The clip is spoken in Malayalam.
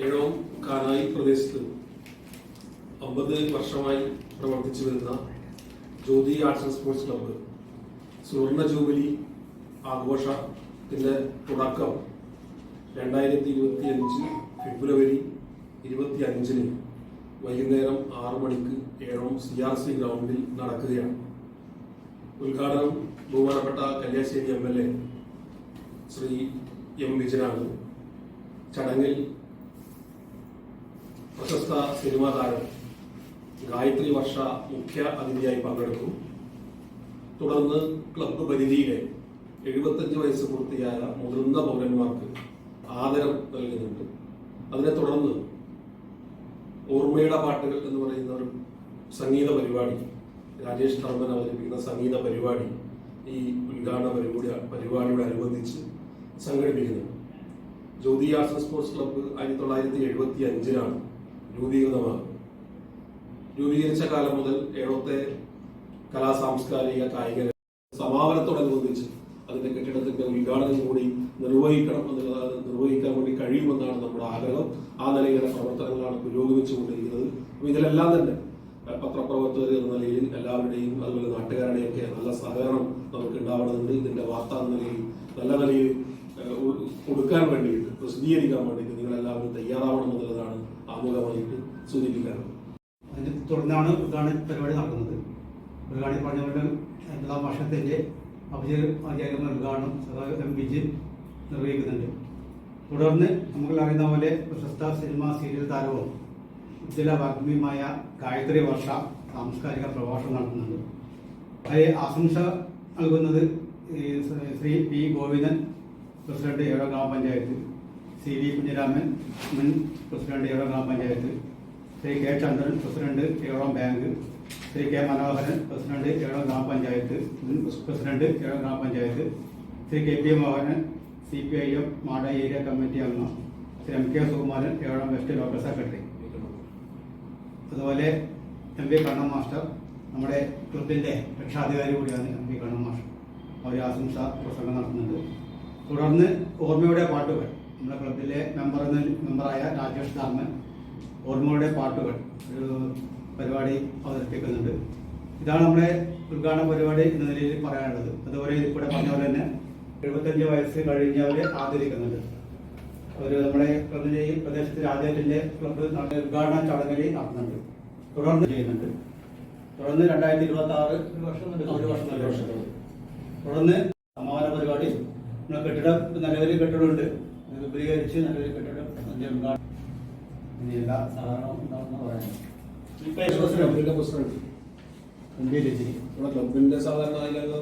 ഏഴോം കാനായി പ്രദേശത്ത് അമ്പത് വർഷമായി പ്രവർത്തിച്ചു വരുന്ന Jyothi arts and sports club സുവർണ ജൂബിലി ആഘോഷത്തിന്റെ തുടക്കം രണ്ടായിരത്തി ഇരുപത്തി അഞ്ച് ഫെബ്രുവരി ഇരുപത്തി അഞ്ചിന് വൈകുന്നേരം ആറു മണിക്ക് ഏഴോം സി ആർ സി ഗ്രൗണ്ടിൽ നടക്കുകയാണ്. ഉദ്ഘാടനം ബഹുമാനപ്പെട്ട Kalliasseri M L A Shri M വിജയനാണ്. ചടങ്ങിൽ പ്രശസ്ത സിനിമാ താരം ഗായത്രി വർഷ മുഖ്യ അതിഥിയായി പങ്കെടുക്കും. തുടർന്ന് ക്ലബ്ബ് പരിധിയിലെ എഴുപത്തഞ്ച് വയസ്സ് പൂർത്തിയായ മുതിർന്ന പൗരന്മാർക്ക് ആദരം നൽകുന്നുണ്ട്. അതിനെ തുടർന്ന് ഓർമ്മയുടെ പാട്ടുകൾ എന്ന് പറയുന്ന ഒരു സംഗീത പരിപാടി രാജേഷ് ധർമ്മൻ അവതരിപ്പിക്കുന്ന സംഗീത പരിപാടി ഈ ഉദ്ഘാടന പരിപാടി പരിപാടിയോട് അനുബന്ധിച്ച് സംഘടിപ്പിക്കുന്നു. ജ്യോതി ആർട്സ് സ്പോർട്സ് ക്ലബ്ബ് ആയിരത്തി തൊള്ളായിരത്തി എഴുപത്തി അഞ്ചിലാണ് രൂപീകൃതമാകുന്നത് രൂപീകരിച്ച കാലം മുതൽ ഏഴത്തെ കലാ സാംസ്കാരിക കായിക സമാപനത്തോടനുബന്ധിച്ച് അതിന്റെ കെട്ടിടത്തിന്റെ ഉദ്ഘാടനം കൂടി നിർവഹിക്കണം എന്നുള്ളത് നിർവഹിക്കാൻ വേണ്ടി കഴിയുമെന്നാണ് നമ്മുടെ ആഗ്രഹം. ആ നിലയിലെ പ്രവർത്തനങ്ങളാണ് പുരോഗമിച്ചുകൊണ്ടിരിക്കുന്നത്. അപ്പൊ ഇതിലെല്ലാം തന്നെ പത്രപ്രവർത്തകർ എന്ന നിലയിൽ എല്ലാവരുടെയും അതുപോലെ നാട്ടുകാരുടെയും ഒക്കെ നല്ല സഹകരണം നമുക്ക് ഉണ്ടാവണമെന്നുണ്ട്. ഇതിന്റെ വാർത്ത എന്ന നിലയിൽ നല്ല നിലയിൽ കൊടുക്കാൻ വേണ്ടിയിട്ട് പ്രസിദ്ധീകരിക്കാൻ വേണ്ടിയിട്ട് നിങ്ങളെല്ലാവരും തയ്യാറാവും ആമുഖമായിട്ട് സൂചിപ്പിക്കാറ് അതിന് തുടർന്നാണ് ഉദ്ഘാടന പരിപാടി നടക്കുന്നത്. ഉദ്ഘാടനം പറഞ്ഞവരുടെ എല്ലാ വർഷത്തിന്റെ ഔദ്യോഗിക ഉദ്ഘാടനം സദാ എം വിജി നിർവഹിക്കുന്നുണ്ട്. തുടർന്ന് നമുക്കറിയുന്ന പോലെ പ്രശസ്ത സിനിമ സീരിയൽ താരവും ചില വാഗ്മിയുമായ ഗായത്രി വർഷ സാംസ്കാരിക പ്രഭാഷണം നടത്തുന്നുണ്ട്. അതിൽ ആശംസ നൽകുന്നത് ശ്രീ പി ഗോവിന്ദൻ പ്രസിഡന്റ് ഏഴോ ഗ്രാമപഞ്ചായത്ത് സി വി കുഞ്ഞിരാമൻ മുൻ പ്രസിഡന്റ് ഏറോ ഗ്രാമപഞ്ചായത്ത് Shri K Chandran president ഏറോ bank Shri K Manoharan president ഏഴോ ഗ്രാമപഞ്ചായത്ത് മുൻ പ്രസിഡന്റ് ഏഴോ grama panchayat Shri K P Mohanan C P I M മാട area committee അംഗം Shri M K Sukumaran Ezhome west local secretary. അതുപോലെ എം പി കണ്ണൻ മാസ്റ്റർ നമ്മുടെ ക്ലബിന്റെ രക്ഷാധികാരി കൂടിയാണ് എം പി കണ്ണൻ മാസ്റ്റർ. അവർ ആശംസ പ്രസംഗം നടത്തുന്നുണ്ട് തുടർന്ന് ഓർമ്മയുടെ പാട്ടുകൾ. നമ്മുടെ ക്ലബിലെ മെമ്പർ മെമ്പറായ രാജേഷ് ധർമ്മൻ ഓർമ്മയുടെ പാട്ടുകൾ ഒരു പരിപാടി അവതരിപ്പിക്കുന്നുണ്ട്. ഇതാണ് നമ്മുടെ ഉദ്ഘാടന പരിപാടി എന്ന നിലയിൽ പറയാനുള്ളത്. അതുപോലെ ഇവിടെ പറഞ്ഞ പോലെ തന്നെ എഴുപത്തഞ്ച് വയസ്സ് കഴിഞ്ഞവരെ ആദരിക്കുന്നുണ്ട്. ഒരു നമ്മുടെ ക്ലബിന്റെ ഈ പ്രദേശത്തിലെ ആദ്യത്തിന്റെ ക്ലബ്ബ് ഉദ്ഘാടന ചടങ്ങിൽ നടത്തുന്നുണ്ട്. തുടർന്ന് ചെയ്യുന്നുണ്ട്. തുടർന്ന് രണ്ടായിരത്തി ഇരുപത്തി ആറ് വർഷം ഒരു വർഷം ഒരു വർഷം തുടർന്ന് സമാപന പരിപാടി. നമ്മുടെ കെട്ടിടം നിലവിൽ കെട്ടിടമുണ്ട്. അത് വിപുലീകരിച്ച് നിലവിൽ കെട്ടിടം അതിന്റെ ഉദ്ഘാടനം ഇനി എല്ലാ സഹകരണവും ഉണ്ടാവുമെന്ന് പറയാനുണ്ട് ക്ലബിന്റെ പ്രസിഡന്റ് എം പി രചിനി നമ്മുടെ ക്ലബിന്റെ സാധാരണ അതിലൊക്കെ